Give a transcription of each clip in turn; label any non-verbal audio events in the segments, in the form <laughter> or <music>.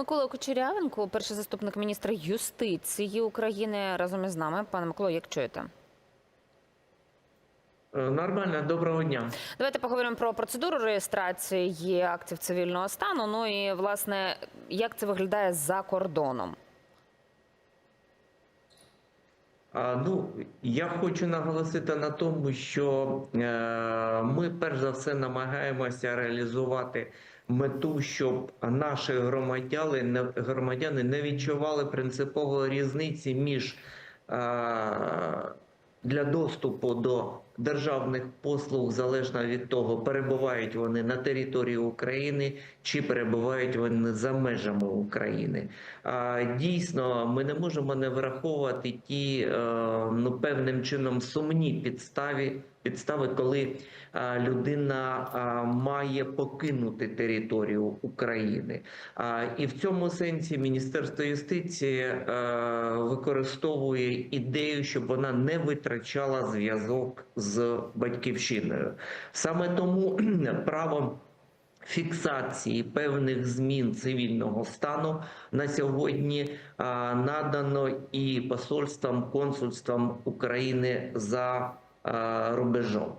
Микола Кучерявенко, перший заступник міністра юстиції України, разом із нами. Пане Миколо, як чуєте? Е, Нормально, доброго дня. Давайте поговоримо про процедуру реєстрації актів цивільного стану. Ну і власне, як це виглядає за кордоном? А, ну, я хочу наголосити на тому, що е, ми перш за все намагаємося реалізувати мету, щоб наші громадяни громадяни не відчували принципової різниці між е, для доступу до державних послуг залежно від того, перебувають вони на території України чи перебувають вони за межами України. А, Дійсно, ми не можемо не враховувати ті е, ну певним чином сумні підстави, підстави, коли людина має покинути територію України. І в цьому сенсі Міністерство юстиції е, використовує ідею, щоб вона не витрачала зв'язок з батьківщиною. Саме тому <clears throat> право фіксації певних змін цивільного стану на сьогодні надано і посольствам, консульствам України за рубежом.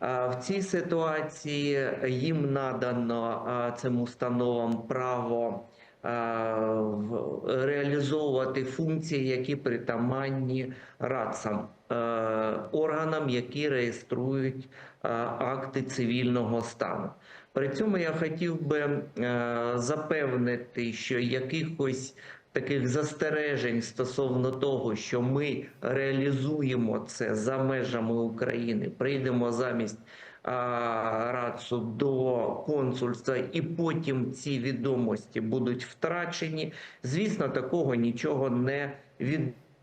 В цій ситуації їм надано цим установам право реалізовувати функції, які притаманні радцям, органам, які реєструють е, акти цивільного стану. При цьому я хотів би е, запевнити, що якихось таких застережень стосовно того, що ми реалізуємо це за межами України, прийдемо замість рацу до консульства, і потім ці відомості будуть втрачені. Звісно, такого нічого не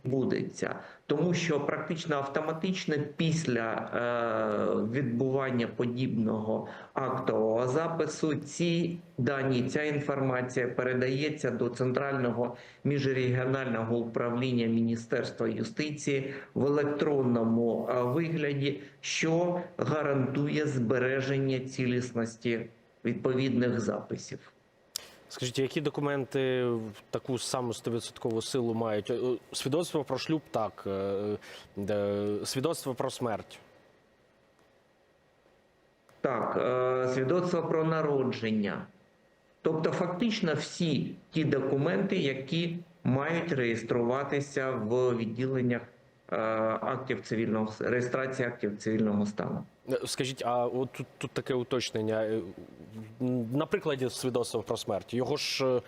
відбудеться, тому що практично автоматично після е, відбування подібного актового запису ці дані, ця інформація передається до центрального міжрегіонального управління Міністерства юстиції в електронному е, вигляді, що гарантує збереження цілісності відповідних записів. Скажіть, які документи таку саму 100% силу мають? Е, Свідоцтво про шлюб так, е, е, свідоцтво про смерть. Так, свідоцтво про народження. Тобто, фактично, всі ті документи, які мають реєструватися в відділеннях актів цивільного реєстрації актів цивільного стану. Е, Скажіть, а от тут, тут таке уточнення. Е, На прикладі свідоцтва про смерть. Його ж, е,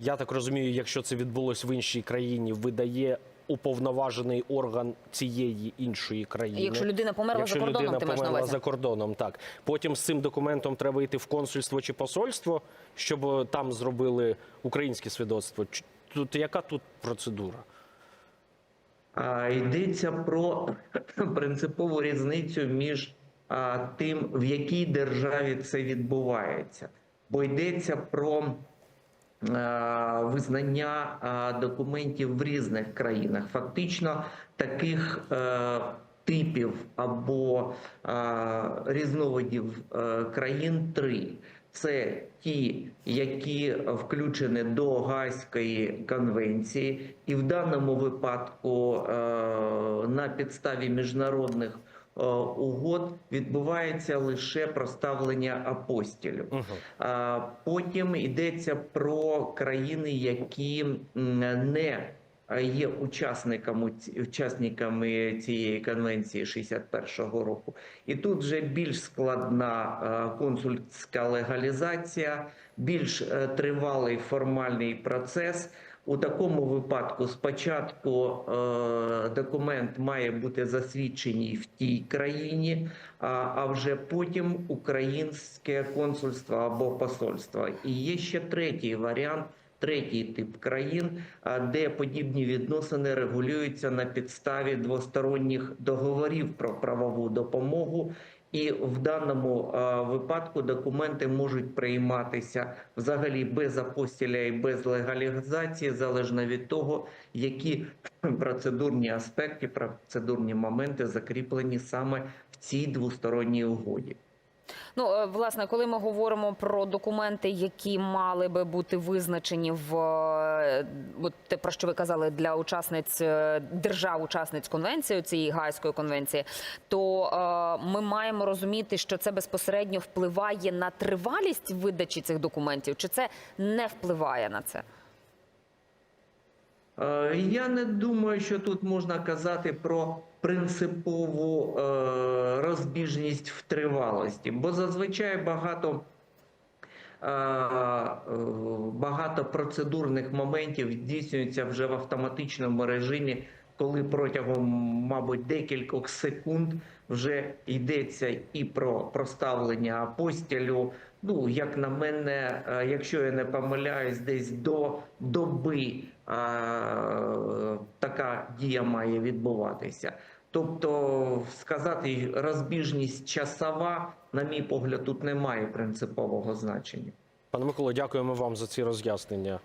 я так розумію, якщо це відбулось в іншій країні, видає уповноважений орган цієї іншої країни. Якщо людина померла Якщо за кордоном, людина ти померла за кордоном, так потім з цим документом треба йти в консульство чи посольство, щоб е, там зробили українське свідоцтво. Тут яка тут процедура? Йдеться про <clears throat> принципову різницю між тим, в якій державі це відбувається, бо йдеться про визнання документів в різних країнах. Фактично, таких е, типів або різновидів е, країн три. Це ті, які включені до Гаазької конвенції, і в даному випадку е, на підставі міжнародних е, угод відбувається лише проставлення апостілів. А Потім йдеться про країни, які не є учасниками учасниками цієї конвенції 61-го року. І тут вже більш складна е, консульська легалізація, більш е, тривалий формальний процес. У такому випадку спочатку е, документ має бути засвідчений в тій країні, а, а вже потім українське консульство або посольство. І є ще третій варіант. Третій тип країн, де подібні відносини регулюються на підставі двосторонніх договорів про правову допомогу, і в даному випадку документи можуть прийматися взагалі без апостіля і без легалізації, залежно від того, які <clears throat> процедурні аспекти, процедурні моменти закріплені саме в цій двосторонній угоді. Ну, е, власне, коли ми говоримо про документи, які мали би бути визначені в е, от те, про що ви казали для учасниць е, держав-учасниць конвенції, цієї гайської конвенції, то е, ми маємо розуміти, що це безпосередньо впливає на тривалість видачі цих документів, чи це не впливає на це? Е, Я не думаю, що тут можна казати про принципову е, розбіжність в тривалості, бо зазвичай багато, е, багато процедурних моментів здійснюється вже в автоматичному режимі, коли протягом, мабуть, декількох секунд вже йдеться і про проставлення апостілю. Ну, як на мене, е, якщо я не помиляюсь, десь до доби е, така дія має відбуватися. Тобто, сказати розбіжність часова, на мій погляд, тут немає принципового значення. Пане Миколо, дякуємо вам за ці роз'яснення.